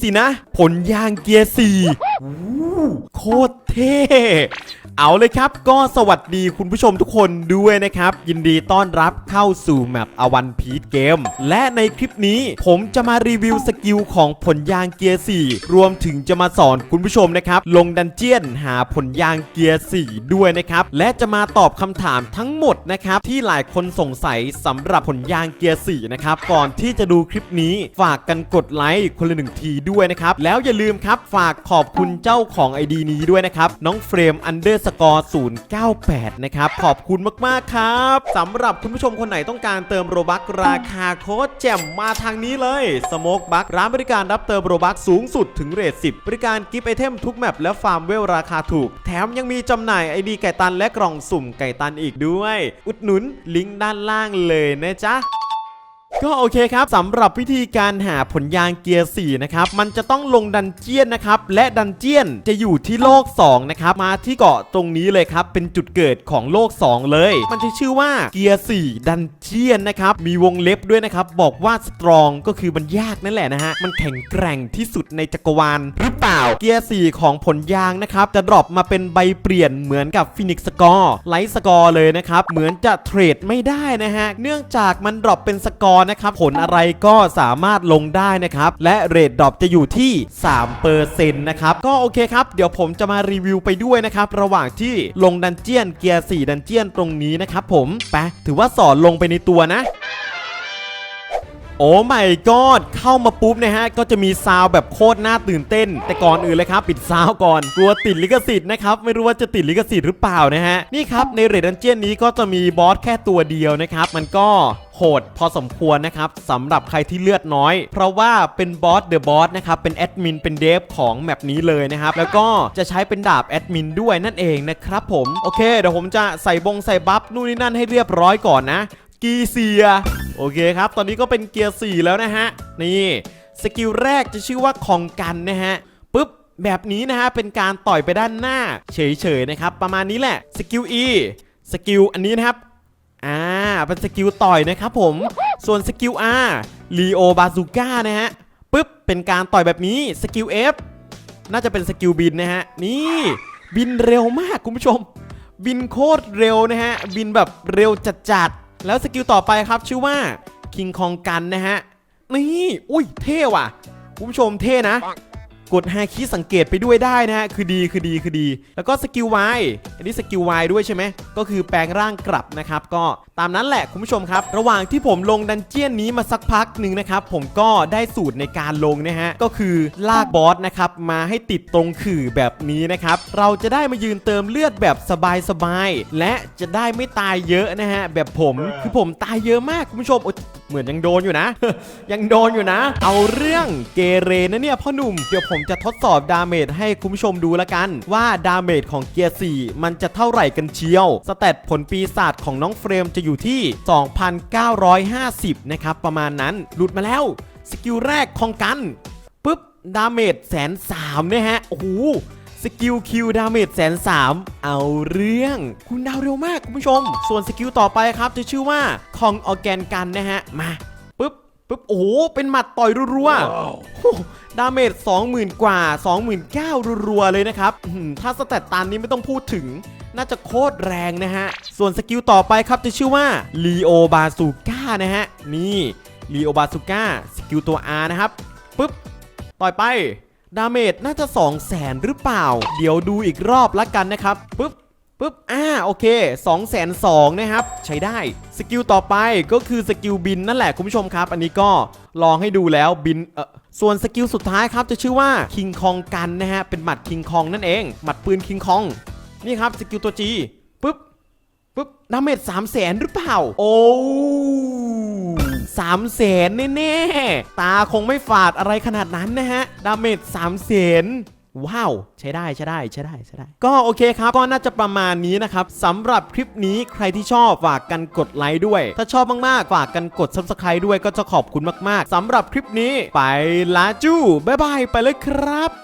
สินะ ผลยางเกียร์สี่โคตรเท่ เอาเลยครับ ก็สวัสดีคุณผู้ชมทุกคนด้วยนะครับ ยินดีต้อนรับเข้าสู่แมปอวันพีทเกมและในคลิปนี้ผมจะมารีวิวสกิลของผลยางเกียร์ 4 รวมถึงจะมาสอนคุณผู้ชมนะครับ ลงดันเจียนหาผลยางเกียร์ 4 ด้วยนะครับ และจะมาตอบคำถามทั้งหมดนะครับ ที่หลายคนสงสัยสำหรับผลยางเกียร์ 4 นะครับ ก่อนที่จะดูคลิปนี้ฝากกันกดไลค์คนละหนึ่งทีด้วยนะครับแล้วอย่าลืมครับฝากขอบคุณเจ้าของ ID นี้ด้วยนะครับน้องเฟรมอันเดอร์สกอร์ 098 นะครับ ขอบคุณมาก ๆ ครับสำหรับคุณผู้ชมคนไหนต้องการเติมโรบักราคาโคตรแจ่มมาทางนี้เลยสโมกบักร้านบริการรับเติมโรบักสูงสุดถึงเรท 10 บริการกิฟต์ไอเทมทุกแมปและฟาร์มเวลราคาถูก แถมยังมีจำหน่ายไอดีไก่ตันและกล่องสุ่มไก่ตันอีกด้วย อุดหนุนลิงก์ด้านล่างเลยนะจ๊ะ ก็โอเคครับสำหรับวิธีการหาผลยางเกียร์4นะครับมันจะต้องลงดันเจียนนะครับและดันเจียนจะอยู่ที่โลก2นะครับมาที่เกาะตรงนี้เลยครับเป็นจุดเกิดของโลก 2 เลย มันจะชื่อว่าเกียร์4ดันเจียนนะครับมีวงเล็บด้วยนะครับบอกว่าสตรองก็คือมันยากนั่นแหละนะฮะมันแข็งแกร่งที่สุดในจักรวาลหรือเปล่าเกียร์4ของผลยางนะครับจะดรอปมาเป็นใบเปลี่ยนเหมือนกับฟินิกสกอร์ไลท์สกอร์เลยนะครับเหมือนจะเทรดไม่ได้นะฮะเนื่องจากมันดรอปเป็นสกอร์นะครับผลอะไรก็สามารถลงได้นะครับ และเรทดรอปจะอยู่ที่3%นะครับก็โอเคครับ เดี๋ยวผมจะมารีวิวไปด้วยนะครับ ระหว่างที่ลงดันเจียนเกียร์4ดันเจียนตรงนี้นะครับผมไปถือว่าสอนลงไปในตัวนะ โอ้ไม่กอดเข้ามาปุ๊บนะฮะ ก็จะมีซาวแบบโคตรน่าตื่นเต้น แต่ก่อนอื่นเลยครับ ปิดซาวก่อนกลัวติดลิขสิทธิ์นะครับ ไม่รู้ว่าจะติดลิขสิทธิ์หรือเปล่านะฮะ นี่ครับ ในเรดดันเจียนนี้ก็จะมีบอสแค่ตัวเดียวนะครับ มันก็โหดพอสมควรนะครับสำหรับใครที่เลือดน้อย เพราะว่าเป็นบอสเดอะบอสนะครับ เป็นแอดมินเป็นเดฟของแมปนี้เลยนะครับ แล้วก็จะใช้เป็นดาบแอดมินด้วยนั่นเองนะครับผมโอเคเดี๋ยวผมจะใส่บงใส่บัฟนู่นนี่นั่นให้เรียบร้อยก่อนนะกีเซีย โอเคครับ ตอนนี้ก็เป็นเกียร์4แล้วนะฮะ นี่สกิลแรกจะชื่อว่าคองกันนะฮะปุ๊บแบบนี้นะฮะเป็นการต่อยไปด้านหน้า เฉยๆนะครับประมาณนี้แหละสกิล E สกิลอันนี้นะครับอ่าเป็นสกิลต่อยนะครับผมส่วนสกิล R ลีโอบาซูก้านะฮะปุ๊บเป็นการต่อยแบบนี้สกิล F น่าจะเป็นสกิลบินนะฮะนี่บินเร็วมากคุณผู้ชม บินโคตรเร็วนะฮะบินแบบเร็วจัดๆ แล้วสกิลต่อไปครับชื่อว่าคิงคองกันนะฮะ นี่ อุ้ยเท่ว่ะ คุณผู้ชมเท่นะ กดไฮคีสังเกตไปด้วยได้นะฮะคือดีคือดีคือดี แล้วก็สกิล Y อันนี้สกิล Y ด้วยใช่ไหมก็คือแปลงร่างกลับนะครับก็ตามนั้นแหละคุณผู้ชมครับ ระหว่างที่ผมลงดันเจียนนี้มาสักพักหนึ่งนะครับผมก็ได้สูตรในการลงนะฮะก็คือลากบอสนะครับมาให้ติดตรงขื่อแบบนี้นะครับเราจะได้มายืนเติมเลือดแบบสบายๆและจะได้ไม่ตายเยอะนะฮะแบบผมคือผมตายเยอะมากคุณผู้ชม เหมือนยังโดนอยู่นะ ยังโดนอยู่นะ เอาเรื่องเกเรนะเนี่ยพ่อหนุ่ม เดี๋ยวผมจะทดสอบดาเมจให้คุณผู้ชมดูละกัน ว่าดาเมจของเกียร์4มันจะเท่าไหร่กันเชียว สเตตผลปีศาจของน้องเฟรมจะอยู่ที่ 2,950 นะครับ ประมาณนั้น หลุดมาแล้ว สกิลแรกของกันปุ๊บดาเมจแสนสามเนะฮะ โอ้โห สกิลคิวดาเมจแสนสามเอาเรื่องคุณดาวเร็วมากคุณผู้ชม ส่วนสกิลต่อไปครับจะชื่อว่าคองออแกนกันนะฮะ มาปุ๊บปุ๊บโอ้โห เป็นหมัดต่อยรัวๆโอ้โหดาเมจ20,000 กว่า 29,000รัวๆเลยนะครับอื้อหือถ้าสแตตตันนี้ไม่ต้องพูดถึงน่าจะโคตรแรงนะฮะ ส่วนสกิลต่อไปครับจะชื่อว่าลีโอบาซูก้านะฮะ นี่ลีโอบาซูก้าสกิลตัว R นะครับปุ๊บ ต่อยไป ดาเมจน่าจะ 2 0 0แสนหรือเปล่า เดี๋ยวดูอีกรอบละกันนะครับปุ๊บปุ๊บ อ่า โอเค 2 2 0 0 0นะครับ ใช้ได้ สกิลต่อไปก็คือสกิลบินนั่นแหละคุณผู้ชมครับ อันนี้ก็ลองให้ดูแล้วบิน เออส่วนสกิลสุดท้ายครับจะชื่อว่าคิงคองกันนะฮะ เป็นหมัดคิงคองนั่นเอง หมัดปืนคิงคอง นี่ครับสกิลตัว G ปุ๊บปุ๊บ ดาเมจ3 0 0แสนหรือเปล่า โอ้ สามแสนแน่ๆ ตาคงไม่ฝาดอะไรขนาดนั้นนะฮะ ดาเมจ3 0 0แสนว้าว ใช้ได้ใช้ได้ใช้ได้ใช้ได้ ก็โอเคครับ ก็น่าจะประมาณนี้นะครับสำหรับคลิปนี้ใครที่ชอบฝากกันกดไลค์ด้วย ถ้าชอบมากๆ ฝากกันกด subscribe ด้วยก็จะขอบคุณมากๆสำหรับคลิปนี้ไปลาจู บ๊ายบาย ไปเลยครับ